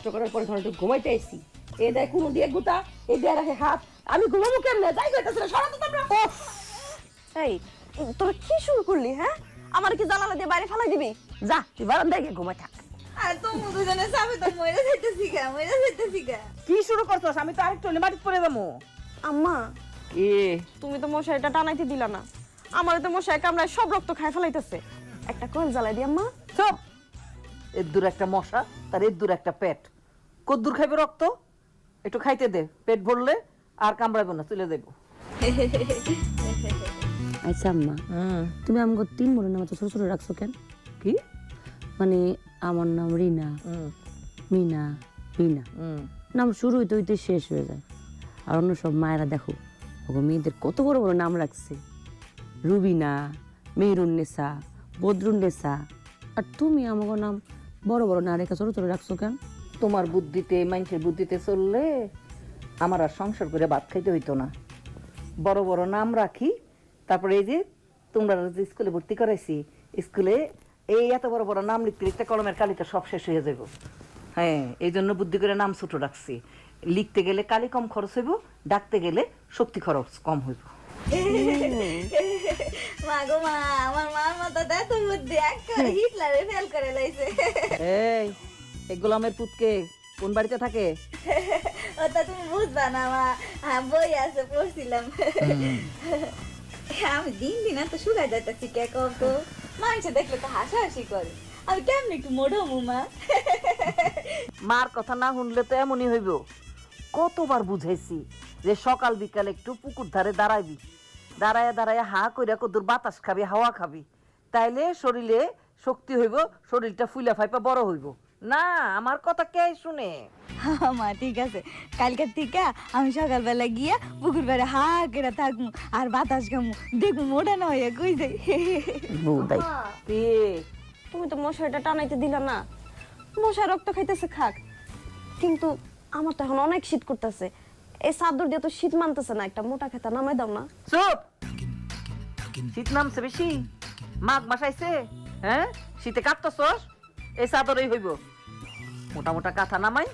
কষ্ট করার পরে ঘরে ঘুমাইতে এসছি এ দেয় কোনো দিয়ে গুতা এ দিয়ে রাখে হাত। আমি ঘুমাবো কেমনে? যাই যাইতেছে না সরাতে তোমরা। এই তোরা কি শুরু করলি হ্যাঁ? আমার কি জানালা দিয়ে বাইরে ফেলাই দিবি? যা তুই বারান্দায় গিয়ে ঘুমাই থাক। কি শুরু করছস? আমি তো আরেকটু হলে মাটিতে পড়ে যাব। আম্মা। কি তুমি তো মশারিটা টানাইতে দিলা না। আমার তো মশাই কামড়ায় সব রক্ত খাই ফেলাইতেছে। একটা কোয়েল জ্বালাই দি আম্মা। চুপ! এর দূর একটা মশা তার এর দূর একটা পেট। কদ্দুর খাইবে রক্ত? একটু খাইতে দে পেট ভরলে আর কামড়াবে না তুলে দেবো আচ্ছা আম্মা। তুমি আমাকে তিন বোনের নাম ছোট ছোট রাখছো কেন? কি? মানে আমার নাম রিনা মিনা হুম। নাম শুরু হইতে হইতে শেষ হয়ে যায়। আর অন্য সব মায়েরা দেখো ওগো মেয়েদের কত বড় বড় নাম রাখছে। রুবিনা মেহরুন্নেসা বদরুন্নেসা আর তুমি আমাকে নাম বড় বড় না রেখা ছোট ছোট রাখছো কেন? তোমার বুদ্ধিতে, মানুষের বুদ্ধিতে চললে আমার আর সংসার করে ভাত খাইতে হইতো না। বড় বড় নাম রাখি, তারপরে এই যে তোমরা যে স্কুলে ভর্তি করাইছি, স্কুলে এই এত বড় বড় নাম লিখতে লিখতে কলমের কালিটা সব শেষ হয়ে যাবে হ্যাঁ এই জন্য বুদ্ধি করে নাম ছোট রাখছি। লিখতে গেলে কালি কম খরচ হইব, ডাকতে গেলে শক্তি খরচ কম হইব। মা গো মা আমার মার মতো বুদ্ধি হিটলারে ফেল করে লাইছে। এই এই গোলামের পুতকে কোন বাড়িতে থাকে? ওটা তুমি বুঝবা না মা। হ্যাঁ বই আছে পড়ছিলাম। আমি দিন দিন এত শুকাই যাইতেছি কে কত মানুষ দেখলে তো হাসাহাসি করে। আমি কেমন একটু মোড়ো মা? মার কথা না শুনলে তো এমনই হইব। কতবার বুঝাইছি। যে সকাল বিকাল একটু পুকুর ধারে দাঁড়াইবি দাঁড়ায় দাঁড়ায় হা কইরা কদুর বাতাস খাবি হাওয়া খাবি। তাইলে শরীরে শক্তি হইব শরীরটা ফুলা ফাইপা বড় হইব। না আমার কথা কে শুনে? মা ঠিক আছে। কালকে থেকে আমি সকালবেলা গিয়া পুকুর পাড়ে হা করে থাকব আর বাতাস খামু। দেখব মোটা না হয়ে কই যাই তুমি তো মশারিটা টানাইতে দিলা না। মশাই রক্ত খাইতেছে খাক। কিন্তু আমার তো এখন অনেক শীত করতেছে। এই চাদর দিয়ে তো শীত মানতেছে না একটা মোটা খেতা নামাই দাও না। চুপ! শীত নামছে বেশি। মাঘ মাস আইছে হ্যাঁ? শীতে কাঁপতেছস এই চাদরই হইব। মোটা মোটা কাঁথা নামাই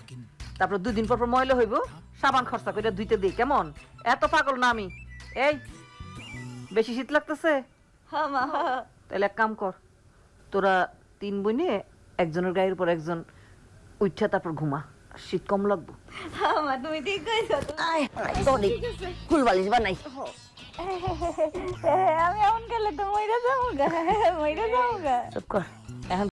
তারপর দুই দিন পর পর ময়লা হইব। সাবান খরচা করে ধুইতে দিই কেমন? এত পাগল না আমি। এই বেশি শীত লাগতেছে? মা তাহলে এক কাম কর তোরা তিন বোনে একজনের গায়ের উপর একজন উঠা তারপর ঘুমা। শীত কম লাগবো। হ্যাঁ তুমি ঠিক কইছো সরি ফুলবালিশ বানাই। আমি এমন করলে তো মইরা যাব গা মইরা যাব গা। চুপ কর এখন